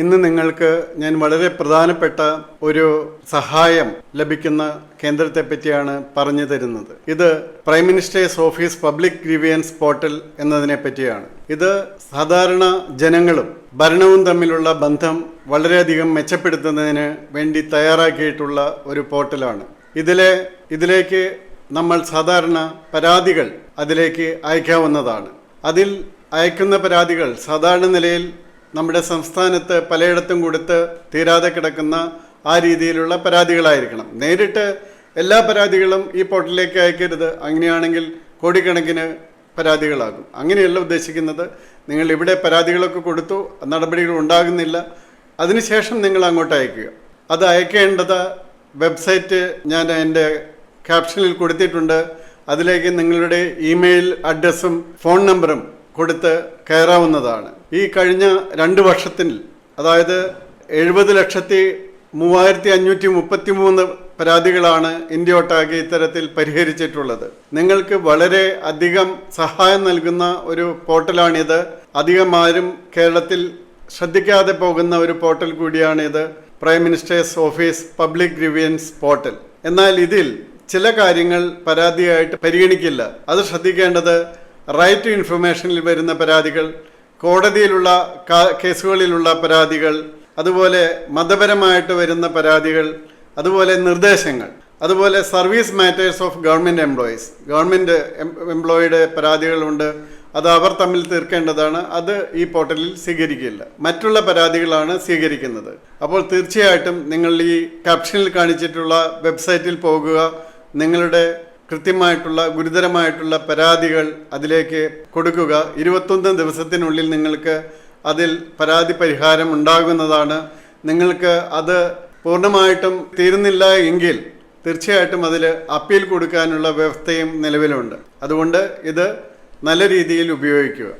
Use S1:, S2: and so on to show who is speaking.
S1: ഇന്ന് നിങ്ങൾക്ക് ഞാൻ വളരെ പ്രധാനപ്പെട്ട ഒരു സഹായം ലഭിക്കുന്ന കേന്ദ്രത്തെ പറ്റിയാണ് പറഞ്ഞു തരുന്നത്. ഇത് prime minister's office public grievances portal എന്നതിനെ പറ്റിയാണ്. ഇത് സാധാരണ ജനങ്ങളും ഭരണവും തമ്മിലുള്ള ബന്ധം വളരെയധികം മെച്ചപ്പെടുത്തുന്നതിന് വേണ്ടി തയ്യാറാക്കിയിട്ടുള്ള ഒരു പോർട്ടലാണ്. ഇതിലെ ഇതിലേക്ക് നമ്മൾ സാധാരണ പരാതികൾ അതിലേക്ക് അയക്കാവുന്നതാണ്. അതിൽ അയക്കുന്ന പരാതികൾ സാധാരണ നിലയിൽ നമ്മുടെ സംസ്ഥാനത്ത് പലയിടത്തും കൊടുത്ത് തീരാതെ കിടക്കുന്ന ആ രീതിയിലുള്ള പരാതികളായിരിക്കണം. നേരിട്ട് എല്ലാ പരാതികളും ഈ പോർട്ടലിലേക്ക് അയക്കരുത്. അങ്ങനെയാണെങ്കിൽ കോടിക്കണക്കിന് പരാതികളാകും. അങ്ങനെയല്ല ഉദ്ദേശിക്കുന്നത്. നിങ്ങൾ ഇവിടെ പരാതികളൊക്കെ കൊടുത്തു നടപടികൾ ഉണ്ടാകുന്നില്ല. അതിനുശേഷം നിങ്ങൾ അങ്ങോട്ട് അയക്കുക. അത് അയക്കേണ്ടത് വെബ്സൈറ്റ് ഞാൻ എന്റെ ക്യാപ്ഷനിൽ കൊടുത്തിട്ടുണ്ട്. അതിലേക്ക് നിങ്ങളുടെ ഇമെയിൽ അഡ്രസ്സും ഫോൺ നമ്പറും കൊടുത്ത് കയറാവുന്നതാണ്. ഈ കഴിഞ്ഞ രണ്ട് വർഷത്തിൽ അതായത് എഴുപത് ലക്ഷത്തി മൂവായിരത്തി അഞ്ഞൂറ്റി മുപ്പത്തി മൂന്ന് പരാതികളാണ് ഇന്ത്യ ഒട്ടാകെ ഇത്തരത്തിൽ പരിഹരിച്ചിട്ടുള്ളത്. നിങ്ങൾക്ക് വളരെ അധികം സഹായം നൽകുന്ന ഒരു പോർട്ടലാണിത്. അധികം ആരും കേരളത്തിൽ ശ്രദ്ധിക്കാതെ പോകുന്ന ഒരു പോർട്ടൽ കൂടിയാണിത്. Prime minister's office public grievances portal. എന്നാൽ ഇതിൽ ചില കാര്യങ്ങൾ പരാതിയായിട്ട് പരിഗണിക്കില്ല. അത് ശ്രദ്ധിക്കേണ്ടത് റൈറ്റ് ടു ഇൻഫർമേഷനിൽ വരുന്ന പരാതികൾ കോടതിയിലുള്ള കേസുകളിലുള്ള പരാതികൾ അതുപോലെ മതപരമായിട്ട് വരുന്ന പരാതികൾ അതുപോലെ നിർദ്ദേശങ്ങൾ അതുപോലെ service matters of government employees. Government എംപ്ലോയിയുടെ പരാതികളുണ്ട് അത് അവർ തമ്മിൽ തീർക്കേണ്ടതാണ് അത് ഈ പോർട്ടലിൽ സ്വീകരിക്കില്ല. മറ്റുള്ള പരാതികളാണ് സ്വീകരിക്കുന്നത്. അപ്പോൾ തീർച്ചയായിട്ടും നിങ്ങൾ ഈ ക്യാപ്ഷനിൽ കാണിച്ചിട്ടുള്ള വെബ്സൈറ്റിൽ പോകുക നിങ്ങളുടെ കൃത്യമായിട്ടുള്ള ഗുരുതരമായിട്ടുള്ള പരാതികൾ അതിലേക്ക് കൊടുക്കുക. ഇരുപത്തൊന്ന് ദിവസത്തിനുള്ളിൽ നിങ്ങൾക്ക് അതിൽ പരാതി പരിഹാരം ഉണ്ടാകുന്നതാണ്. നിങ്ങൾക്ക് അത് പൂർണമായിട്ടും തീരുന്നില്ല എങ്കിൽ തീർച്ചയായിട്ടും അതിൽ അപ്പീൽ കൊടുക്കാനുള്ള വ്യവസ്ഥയും നിലവിലുണ്ട്. അതുകൊണ്ട് ഇത് നല്ല രീതിയിൽ ഉപയോഗിക്കുക.